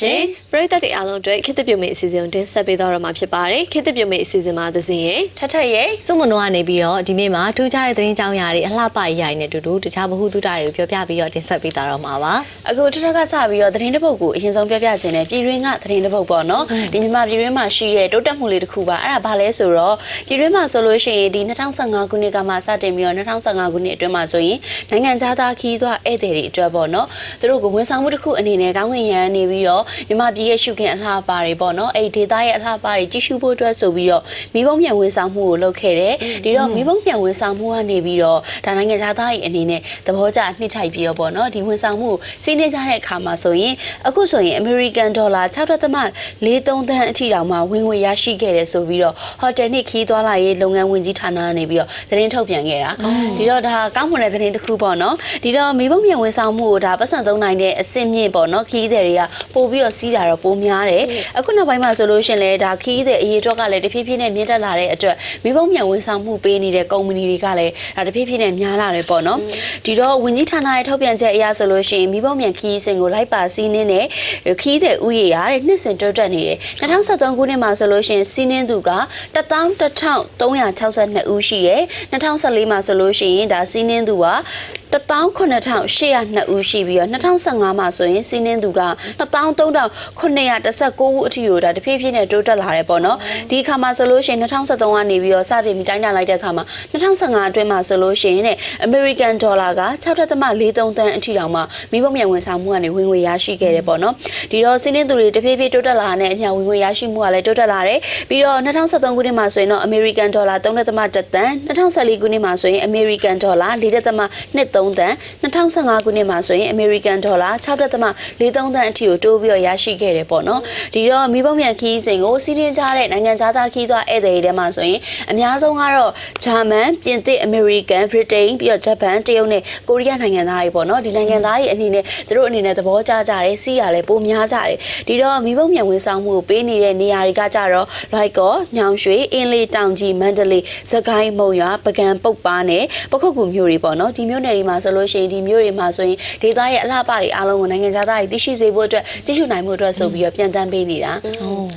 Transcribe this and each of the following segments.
ရှင်ပရိသတ်တွေအားလုံးအတွက်ခေတ်သစ်ပြုံးမေအစီအစဉ်ကိုတင်ဆက်ပေးတော့မှာဖြစ်ပါတယ်ခေတ်သစ်ပြုံးမေအစီအစဉ်မှာသစဉ်ရဲ့ထထရဲ့စုမနွားကနေပြီးတော့ဒီနေ့မှာထူးခြားတဲ့သတင်းကြောင်းရာတွေအလှပကြီးရိုင်နဲ့အတူတူတခြားဗဟုသုတတွေကိုပြောပြပြီးတော့တင်ဆက်ပေးတာတော့မှာပါအခုထထကစပြီးတော့သတင်းတစ်ပုဒ်ကိုအရင်ဆုံးပြောပြခြင်းနဲ့ပြည်တွင်းကသတင်းတစ်ပုဒ်ပေါ့နော်ဒီမြန်မာပြည်တွင်းမှာရှိတဲ့တိုးတက်မှုလေးတစ်ခုပါအဲ့ဒါဘာလဲဆိုတော့ပြည်တွင်းမှာဆိုလို့ရှိရင်ဒီ2015ခုနှစ်ကမှစတင်ပြီးတော့2015ခုနှစ်အတွင်းမှာဆိုရင်နိုင်ငံခြားသားခီးသွားဧည့်သည်တွေအတွက်ပေါ့နော်သူတို့ကိုဝန်ဆောင်မှုတစ်ခုအနေနဲ့ကောင်းကင်ရန်နေပြီးတော့မြန်မာပြည်ရဲ့ရှုခင်အလှပတွေပေါ့နော်အဲ့ဒီဒေသရဲ့အလှပတွေကြီးစုဖို့အတွက်ဆိုပြီးတော့မိဘပြန်ဝန်ဆောင်မှုကိုလုပ်ခဲ့တယ်ဒီတော့မိဘပြန်ဝန်ဆောင်မှုကနေပြီးတော့ဒါနိုင်ငံခြားသားတွေအနေနဲ့သဘောကျနှစ်ချိုက်ပြီးတော့ပေါ့နော်ဒီဝန်ဆောင်မှုကိုစီးနေကြတဲ့အခါမှာဆိုရင်အခုဆိုရင် American Dollar 6.43တန်းအထိတောင်မှဝင်ငွေရရှိခဲ့တယ်ဆိုပြီးတော့ဟိုတယ်နှင့်ခီးသွားလာရေးလုပ်ငန်းဝင်ကြီးဌာနကနေပြီးတော့သတင်းထုတ်ပြန်ခဲ့တာဒီတော့ဒါကောင်းမွန်တဲ့သတင်းတစ်ခုပေါ့နော်ဒီတော့မိဘပြန်ဝန်ဆောင်မှုကိုဒါပတ်စံသုံးနိုင်တဲ့အဆင့်မြင့်ပေါ့နော်ခီးသည်တွေကပို့ပြီးတော့စီးတာတော့ပိုများတယ်အခုနောက်ပိုင်းမှာဆိုလို့ရှရင်လဲဒါခီးသည်အရေးအတွက်ကလည်းတဖြည်းဖြည်းနဲ့မြင့်တက်လာတဲ့အတွက်မိဘပြန်ဝန်ဆောင်မှုပေးနေတဲ့ကုမ္ပဏီတွေကလည်းဒါတဖြည်းဖြည်းနဲ့များလာတယ်ပေါ့နော်ဒီတော့ဝင်ကြီးဌာနရဲ့ထုတ်ပြန်ချက်အရဆိုလို့ရှိရင်မိဘပြန်ခီးစဉ်ကိုလိုက်ပါစီးနှင်းတဲ့ခီးသည်ဥယေရတဲ့နှစ်စဉ်တိုးတက်နေတယ်2023ခုနှစ်မှာဆိုလို့ရှိရင်စီးနှင်းသူက11362ဦးရှိတယ်2014မှာဆိုလို့ရှိရင်ဒါစီးနှင်းသူက 19802ဦးရှိပြီးတော့2015မှာဆိုရင်စီးနှင်းသူက13919ဦးအထိကိုဒါတဖြည်းဖြည်းနဲ့တိုးတက်လာတယ်ပေါ့နော်ဒီအခါမှာဆိုလို့ရှိရင်2023ကနေပြီးတော့စတင်ပြီးတိုင်းတာလိုက်တဲ့အခါမှာ2015အတွင်းမှာဆိုလို့ရှိရင်တဲ့ American Dollar က6.43တန်းအထိတောင်မှမိဘမြန်ဝန်ဆောင်မှုကနေဝင်ငွေရရှိခဲ့တယ်ပေါ့နော်ဒီတော့စီးနှင်းသူတွေတဖြည်းဖြည်းတိုးတက်လာတဲ့အမျှဝင်ငွေရရှိမှုကလည်းတိုးတက်လာတယ်ပြီးတော့2023ခုနှစ်မှာဆိုရင်တော့ American Dollar 3.1တန်း2014ခုနှစ်မှာဆိုရင် American Dollar 4.2တန်း2015ခုနှစ်မှာဆိုရင် American Dollar 6.43တန်းအထိကိုတိုးပြီးတော့ရရှိခဲ့တယ်ပေါ့နော်ဒီတော့မိဘမြန်ခီးစဉ်ကိုစီးနှင်းကြတဲ့နိုင်ငံခြားသားခီးသွားဧည့်သည်တွေထဲမှာဆိုရင်အများဆုံးကတော့ဂျာမန်ပြင်သစ်အမေရိကန်ဗြိတိန်ပြီးတော့ဂျပန်တရုတ်နဲ့ကိုရီးယားနိုင်ငံသားတွေပေါ့နော်ဒီနိုင်ငံသားတွေအနေနဲ့သူတို့အနေနဲ့သဘောကျကြတယ်စီးရလဲပိုများကြတယ်ဒီတော့မိဘမြန်ဝန်ဆောင်မှုကိုပေးနေတဲ့နေရာတွေကကြတော့လိုက်ကောညောင်ရွှေအင်းလေးတောင်ကြီးမန္တလေးစကိုင်းမုံရွာပကံပုတ်ပါနဲ့ပခုတ်ကူမြို့တွေပေါ့နော်ဒီမြို့နယ်တွေမှာဆိုလို့ရှိရင်ဒီမြို့တွေမှာဆိုရင်ဒေသရဲ့အလှပတွေအားလုံးကိုနိုင်ငံခြားသားတွေသိရှိစေဖို့အတွက်ကြည့်ရှုနိုင်မှုအတွက်ဆိုပြီးတော့ပြန်တန်းပေးနေတာ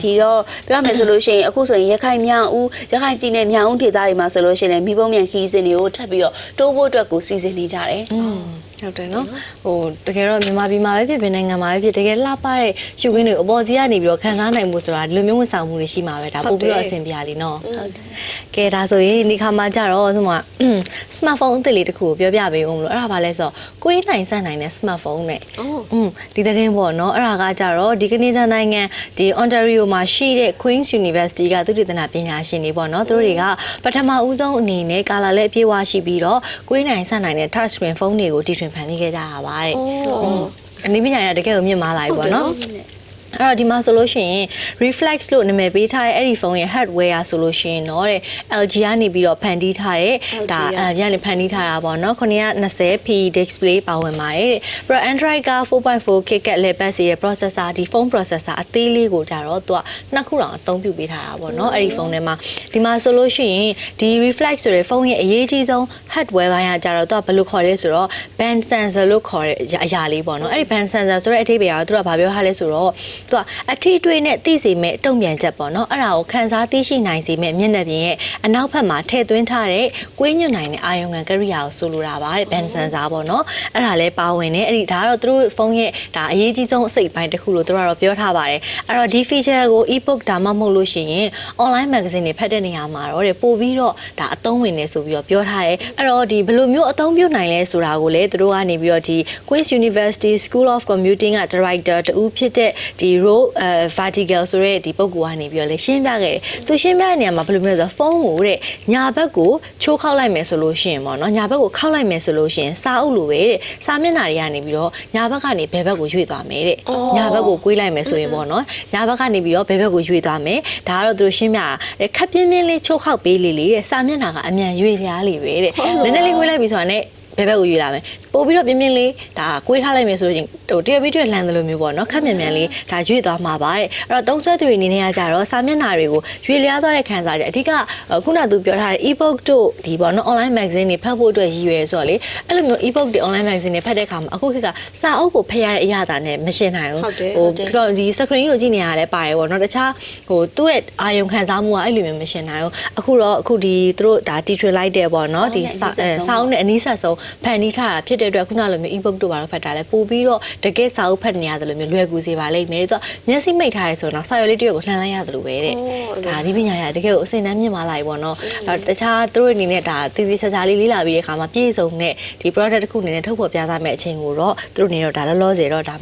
ဒီတော့ပြောရမယ်ဆိုလို့ရှိရင်အခုဆိုရင်ရခိုင်မြောင်ဦးရခိုင်ပြည်နယ်မြောင်ဦးဒေသတွေမှာဆိုလို့ရှိရင်လည်းမိဘမြန်ခီးစဉ်တွေကိုထပ်ပြီးတော့တိုးဖို့အတွက်ကိုစီစဉ်နေကြတယ် ဟုတ်တယ်နော်ဟိုတကယ်တော့မြန်မာပြည်မှာပဲဖြစ်ဖြစ်နိုင်ငံမှာပဲဖြစ်တကယ်လှပတဲ့ရှုခင်းတွေကိုအပေါ်စီကနေပြီးတော့ခံစားနိုင်မှုဆိုတာဒီလိုမျိုးဝန်ဆောင်မှုတွေရှိမှာပဲဒါပို့ပြီးတော့အဆင်ပြေရလीနော်ဟုတ်တယ်ကဲဒါဆိုရင်ဒီခါမှာကြတော့ဆိုမှ smartphone အသစ်လေးတစ်ခုကိုပြောပြပေးဦးမလို့အဲ့ဒါဘာလဲဆိုတော့ကိုယ်နိုင်ဆက်နိုင်တဲ့ smartphone နဲ့အိုးอืมဒီသတင်းပေါ့နော်အဲ့ဒါကကြတော့ဒီကနေဒါနိုင်ငံဒီ Ontario မှာရှိတဲ့ Queen's University ကသုတေသနပညာရှင်တွေပေါ့နော်သူတို့တွေကပထမဦးဆုံးအနေနဲ့ကာလာလည်းအပြည့်အဝရှိပြီးတော့ကိုယ်နိုင်ဆက်နိုင်တဲ့ touch screen ဖုန်းတွေကိုတီထွင်ဖန်တီးခဲ့ကြတာပါတဲ့အိုးอืมအနည်းပညာရတကယ်ကိုမြင့်မားလာပြီပေါ့နော် အဲ့တော့ဒီမှာဆိုလို့ရှိရင် reflex လို့နာမည်ပေးထားတဲ့အဲ့ဒီဖုန်းရဲ့ hardware ဆိုလို့ရှိရင်တော့တဲ့ LG ကနေပြီးတော့ဖန်တီးထားတဲ့ဒါ LG ကနေဖန်တီးထားတာပေါ့နော် 920p display ပါဝင်ပါတယ်တဲ့ပြီးတော့ Android က 4.4 gigahertz လေပတ်စီတဲ့ processor ဒီဖုန်း processor အသေးလေးကိုကြတော့သူကနှစ်ခုတောင်အသုံးပြုပေးထားတာပေါ့နော်အဲ့ဒီဖုန်းထဲမှာဒီမှာဆိုလို့ရှိရင်ဒီ reflex ဆိုတဲ့ဖုန်းရဲ့အရေးကြီးဆုံး hardware ဘိုင်းကကြတော့သူကဘယ်လိုခေါ်လဲဆိုတော့ band sensor လို့ခေါ်တဲ့အရာလေးပေါ့နော်အဲ့ဒီ band sensor ဆိုတဲ့အထိပ္ပယ်ကသူကဘာပြောထားလဲဆိုတော့သူကအထီးတွေးနဲ့သိစေမဲ့တုံ့ပြန်ချက်ပေါ့နော်အဲ့ဒါကိုခန်းစားသိရှိနိုင်စေမဲ့မျက်နှာပြင်ရဲ့အနောက်ဘက်မှာထည့်သွင်းထားတဲ့ကွေးညွတ်နိုင်တဲ့အာယုံခံကရိယာကိုဆိုလိုတာပါတဲ့ band sensor ပေါ့နော်အဲ့ဒါလည်းပါဝင်နေအဲ့ဒီဒါကတော့သူတို့ဖုန်းရဲ့ဒါအရေးကြီးဆုံးအစိတ်ပိုင်းတစ်ခုလို့သူတို့ကတော့ပြောထားပါတယ်အဲ့တော့ဒီ feature ကို ebook ဒါမှမဟုတ်လို့ရှိရင် online magazine တွေဖတ်တဲ့နေရာမှာတော့တဲ့ပို့ပြီးတော့ဒါအသုံးဝင်နေဆိုပြီးတော့ပြောထားတယ်အဲ့တော့ဒီဘယ်လိုမျိုးအသုံးပြုနိုင်လဲဆိုတာကိုလည်းသူတို့ကနေပြီးတော့ဒီ Queen's University School of Computing က director တူဖြစ်တဲ့ဒီ Ro အဲ Vertical ဆိုတဲ့ဒီပုံကူကနေပြီးတော့လေရှင်းပြခဲ့တယ်သူရှင်းပြတဲ့နေရာမှာဘယ်လိုမျိုးလဲဆိုတော့ဖုန်းကိုတဲ့ညာဘက်ကိုချိုးခောက်လိုက်မယ်ဆိုလို့ရှိရင်ပေါ့နော်ညာဘက်ကိုခောက်လိုက်မယ်ဆိုလို့ရှိရင်စာအုပ်လိုပဲတဲ့စာမျက်နှာတွေကနေပြီးတော့ညာဘက်ကနေဘယ်ဘက်ကိုရွေ့သွားမယ်တဲ့ညာဘက်ကိုကွေးလိုက်မယ်ဆိုရင်ပေါ့နော်ညာဘက်ကနေပြီးတော့ဘယ်ဘက်ကိုရွေ့သွားမယ်ဒါကတော့သူတို့ရှင်းပြတာတဲ့ခပ်ပြင်းပြင်းလေးချိုးခောက်ပေးလေလေတဲ့စာမျက်နှာကအမြန်ရွေ့ရလေပဲတဲ့နည်းနည်းလေးကွေးလိုက်ပြီဆိုတာနဲ့ ဘဘယ်ဘက်ကိုရွေးလာမယ်ပို့ပြီးတော့ပြင်းပြင်းလေးဒါကွေးထားလိုက်မယ်ဆိုရင်ဟိုတရပြီးတရလှန်တယ်လို့မျိုးပေါ့နော်ခက်မြန်မြန်လေးဒါရွေးသွားမှာပါတဲ့အဲ့တော့သုံးဆွဲသူတွေအနေနဲ့ကကြတော့စာမျက်နှာတွေကိုရွေလျားသွားတဲ့ခံစားချက်အဓိကခုနကသူပြောထားတဲ့ ebook တို့ဒီပေါ့နော် online magazine တွေဖတ်ဖို့အတွက်ရည်ရွယ်ဆိုတော့လေအဲ့လိုမျိုး ebook တွေ online magazine တွေဖတ်တဲ့အခါမှာအခုခေတ်ကစာအုပ်ကိုဖတ်ရတဲ့အရာတာနဲ့မရှင်းနိုင်ဘူးဟုတ်တယ်ဟိုဒီကောင်ဒီ screen ကိုကြည့်နေရတာလည်းပါတယ်ပေါ့နော်တခြားဟိုသူ့ရဲ့အာယုံခံစားမှုကအဲ့လိုမျိုးမရှင်းနိုင်ဘူးအခုတော့အခုဒီသူတို့ဒါ teacher လိုက်တယ်ပေါ့နော်ဒီစာစာအုပ်နဲ့အနည်းဆက်ဆုံးဖန်တီးထားတာဖြစ်တဲ့အတွက်ခုနလိုမျိုး ebook တို့ဘာလို့ဖတ်တာလဲပို့ပြီးတော့တကယ်စာအုပ်ဖတ်နေရတယ်လို့မျိုးလွယ်ကူစေပါလိမ့်မယ်သူကမျက်စိမိတ်ထားရဲဆိုတော့စာရွက်လေးတစ်ရွက်ကိုလှန်လိုက်ရတယ်လို့ပဲတဲ့ဒါဒီပညာရတကယ်ကိုအစင်တန်းမြင့်မာလာပြီပေါ့နော်အဲ့တော့တခြားသူတို့အနေနဲ့ဒါတည်တည်ဆာဆာလေးလေးလာပြီးတဲ့အခါမှာပြည့်စုံတဲ့ဒီ product တစ်ခုအနေနဲ့ထုတ်ဖော်ပြသမယ့်အချိန်ကိုတော့သူတို့အနေနဲ့တော့ဒါလောလောဆယ်တော့ဒါ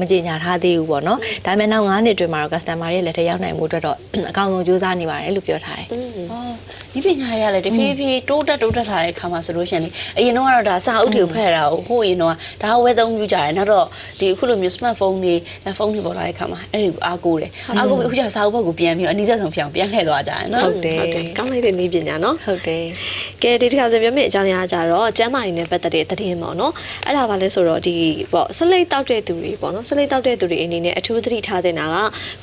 မကြေညာထားသေးဘူးပေါ့နော်ဒါပေမဲ့နောက်9နှစ်အတွင်းမှာတော့ customer ရဲ့လက်ထက်ရောက်နိုင်မှုအတွက်တော့အကောင်းဆုံးကြိုးစားနေပါတယ်လို့ပြောထားတယ်အော် ဒီပညာတွေကလည်းတဖြည်းဖြည်းတိုးတက်တိုးတက်လာတဲ့ခါမှာဆိုလို့ရှိရင်လေအရင်တော့ကတော့ဒါစာအုပ်တွေကိုဖတ်ရတာကိုဟိုအရင်တော့ဒါဝယ်သုံးပြုကြတယ်နောက်တော့ဒီအခုလိုမျိုး smartphone တွေဖုန်းတွေပေါ်လာတဲ့ခါမှာအဲ့ဒီကိုအားကိုးတယ်အားကိုးပြီးအခုကျစာအုပ်ဘက်ကိုပြန်ပြီးအနည်းဆက်ဆုံးဖြစ်အောင်ပြန်လှည့်သွားကြတယ်နော်ဟုတ်တယ်ဟုတ်တယ်ကောင်းလိုက်တဲ့နည်းပညာနော်ဟုတ်တယ် ကဲဒီတစ်ခါဆိုပြောမယ့်အကြောင်းအရာကြတော့ကျမ်းမာရေးနဲ့ပတ်သက်တဲ့သတင်းပေါ့နော်အဲ့ဒါဘာလဲဆိုတော့ဒီပေါ့ဆလိတ်တောက်တဲ့သူတွေပေါ့နော်ဆလိတ်တောက်တဲ့သူတွေအနေနဲ့အထူးသတိထားတဲ့နာက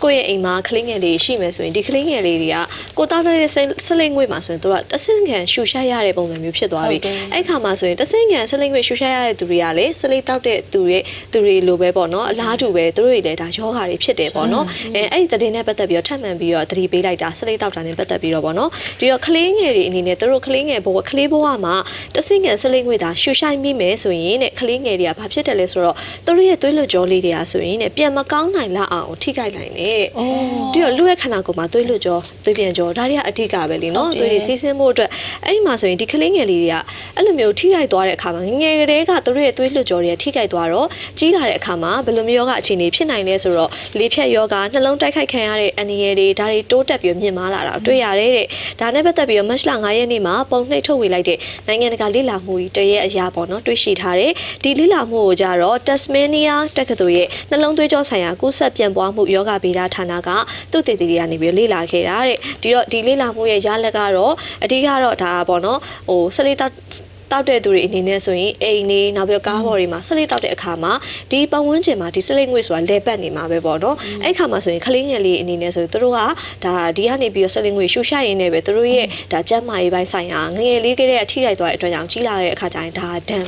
ကိုယ့်ရဲ့အိမ်မှာကလေးငယ်လေးရှိမယ်ဆိုရင်ဒီကလေးငယ်လေးတွေကကိုတောက်တဲ့ဆလိတ်ငွေမှာဆိုရင်တို့ကတဆင့်ခံရှူရှက်ရတဲ့ပုံစံမျိုးဖြစ်သွားပြီအဲ့ခါမှာဆိုရင်တဆင့်ခံဆလိတ်ငွေရှူရှက်ရတဲ့သူတွေကလေဆလိတ်တောက်တဲ့သူတွေသူတွေလိုပဲပေါ့နော်အလားတူပဲသူတို့တွေလည်းဒါယောဂါတွေဖြစ်တယ်ပေါ့နော်အဲအဲ့ဒီသတင်းနဲ့ပတ်သက်ပြီးတော့ထပ်မံပြီးတော့သတိပေးလိုက်တာဆလိတ်တောက်တာနဲ့ပတ်သက်ပြီးတော့ပေါ့နော်ဒီတော့ကလေးငယ်တွေအနေနဲ့သူတို့ကလေးငယ်ဘဝကလေးဘဝမှာတဆင့်ခံဆလိတ်ငွေသာရှူရှိုက်မိမယ်ဆိုရင်တဲ့ကလေးငယ်တွေကဘာဖြစ်တယ်လဲဆိုတော့သူတို့ရဲ့သွေးလွတ်ကြောလေးတွေကဆိုရင်တဲ့ပြန်မကောင်းနိုင်လောက်အောင်ထိခိုက်နိုင်တယ်ဒီတော့လူရဲ့ခန္ဓာကိုယ်မှာသွေးလွတ်ကြောသွေးပြန်ကြောဒါတွေကအဓိကပဲလीနော်သွေးတွေစီးဆင်းဖို့အတွက်အဲ့ဒီမှာဆိုရင်ဒီကလေးငယ်လေးတွေကအဲ့လိုမျိုးထိခိုက်သွားတဲ့အခါမှာငယ်ငယ်ကလေးကသူတို့ရဲ့သွေးလွတ်ကြောတွေကထိခိုက်သွားတော့ကြီးလာတဲ့အခါမှာဘယ်လိုမျိုးယောဂအခြေအနေဖြစ်နိုင်လဲဆိုတော့လေဖြတ်ယောဂနှလုံးတိုက်ခိုက်ခံရတဲ့အန္တရာယ်တွေဒါတွေတိုးတက်ပြီးမြင့်မားလာတာတွေ့ရတယ်တဲ့ဒါနဲ့ပတ်သက်ပြီးတော့မတ်လ9ရက်နေ့မှာပုံနှိပ်ထုတ်ဝေလိုက်တဲ့နိုင်ငံတကာလေ့လာမှုကြီးတရဲ့အရာပေါ့နော်တွေ့ရှိထားတယ်ဒီလေ့လာမှုကိုကြတော့ Tasmania တက္ကသိုလ်ရဲ့နှလုံးသွေးကြောဆိုင်ရာကူးစက်ပြန့်ပွားမှုယောဂဗေဒဌာနကသူ့တည်တည်တွေကနေပြီးလေ့လာခဲ့တာတဲ့ဒီတော့ဒီလေ့လာမှုရဲ့ရလဒ်ကတော့အဓိကတော့ဒါပေါ့နော်ဟိုဆက်လက်တောက် တောက်တဲ့သူတွေအနေနဲ့ဆိုရင်အိမ်နေနောက်ပြီးကားပေါ်တွေမှာဆက်လက်တောက်တဲ့အခါမှာဒီပတ်ဝန်းကျင်မှာဒီဆက်လက်ငွေဆိုတာလဲပတ်နေမှာပဲပေါ့နော်အဲ့ခါမှာဆိုရင်ကလေးငယ်လေးအနေနဲ့ဆိုရင်သူတို့ကဒါဒီကနေပြီးတော့ဆက်လက်ငွေရှူရှိုက်ရင်းနဲ့ပဲသူတို့ရဲ့ဒါကျန်းမာရေးပိုင်းဆိုင်ရာငငယ်လေးကလေးအထိလိုက်သွားတဲ့အတွက်ကြောင့်ကြီးလာတဲ့အခါကျရင်ဒါဒဏ်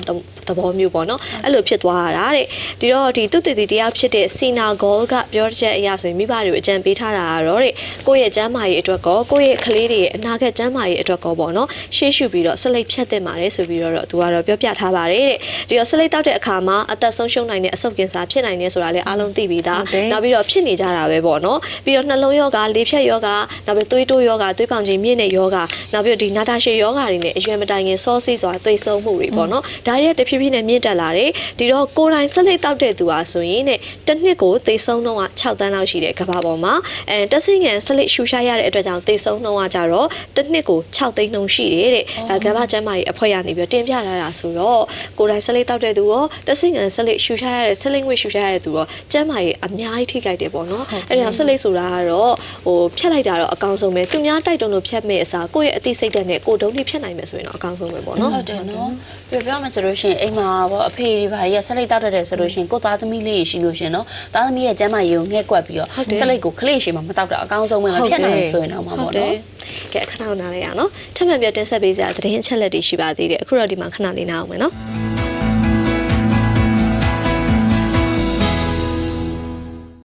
သဘောမျိုးပေါ့နော်အဲ့လိုဖြစ်သွားတာတဲ့ဒီတော့ဒီသူတည်တည်တရားဖြစ်တဲ့စီနာဂေါလ်ကပြောချက်အရာဆိုရင်မိဘတွေကိုအကြံပေးထားတာကတော့တဲ့ကိုယ့်ရဲ့ကျန်းမာရေးအတွက်ကောကိုယ့်ရဲ့ကလေးတွေရဲ့အနာဂတ်ကျန်းမာရေးအတွက်ကောပေါ့နော်ရှေ့ရှုပြီးတော့ဆက်လက်ဖြတ်တင်ပါတယ်ဆိုပြီးတော့သူကတော့ပြောပြထားပါတယ်တဲ့ဒီတော့ဆက်လက်တောက်တဲ့အခါမှာအသက်ဆုံးရှုံးနိုင်တဲ့အဆုတ်ကင်ဆာဖြစ်နိုင်တယ်ဆိုတာလည်းအားလုံးသိပြီးသားနောက်ပြီးတော့ဖြစ်နေကြတာပဲပေါ့နော်ပြီးတော့နှလုံးယောဂလေဖြတ်ယောဂနောက်ပြီးသွေးတိုးယောဂသွေးပေါင်ချိန်မြင့်တဲ့ယောဂနောက်ပြီးတော့ဒီနာတာရှည်ယောဂတွေနဲ့အရွယ်မတိုင်ခင်စောစီးစွာသိဆုံးမှုတွေပေါ့နော်ဒါရဲ့တဖြည်းဖြည်းနဲ့မြင့်တက်လာတယ်ဒီတော့ကိုယ်တိုင်ဆက်လက်တောက်တဲ့သူဟာဆိုရင်တဲ့တစ်နှစ်ကိုသိဆုံးနှုန်းက6တန်းလောက်ရှိတဲ့ကမ္ဘာပေါ်မှာအဲတက်ဆင်းငံဆက်လက်ရှူရှားရတဲ့အတွက်ကြောင့်သိဆုံးနှုန်းကကြတော့တစ်နှစ်ကို6သိန်းနှုန်းရှိတယ်တဲ့အဲကမ္ဘာကျန်းမာရေးအဖွဲ့ကနေပြီးတင်ပြလာတာဆိုတော့ကိုယ်တိုင်ဆက်လက်တောက်တဲ့သူရောတက်ဆင်းငံဆက်လက်ရှူရှားရတဲ့ဆက်လက်ငွေရှူရှားရတဲ့သူရောကျန်းမာရေးအများကြီးထိခိုက်တယ်ပေါ့နော်အဲဒါဆက်လက်ဆိုတာကတော့ဟိုဖြတ်လိုက်တာတော့အကောင်းဆုံးပဲသူများတိုက်တုံလို့ဖြတ်မဲ့အစားကိုယ့်ရဲ့အသိစိတ်ဓာတ်နဲ့ကိုယ်တုံးလေးဖြတ်နိုင်မယ်ဆိုရင်တော့အကောင်းဆုံးပဲပေါ့နော်ဟုတ်တယ်နော်ပြပြောမယ်ဆိုလို့ရှိရင်အိမ်မှာပေါ့အဖေတွေဘာတွေကဆက်လိုက်တောက်တတ်တယ်ဆိုလို့ရှိရင်ကိုသားသမီးလေးရှိလို့ရှိရင်နော်သားသမီးရဲ့ကျန်းမာရေးကိုငှက်ကွက်ပြီးတော့ဆက်လိုက်ကိုခလေးရှိမှမတောက်တာအကောင်းဆုံးပဲမဖြစ်နိုင်ဆိုရင်တော့မှာပေါ့နော်ကဲအခဏနားလေးရအောင်နော်ထပ်မံပြတင်ဆက်ပေးကြသတင်းအချက်လက်တွေရှိပါသေးတယ်အခုတော့ဒီမှာခဏလေးနားအောင်မယ်နော်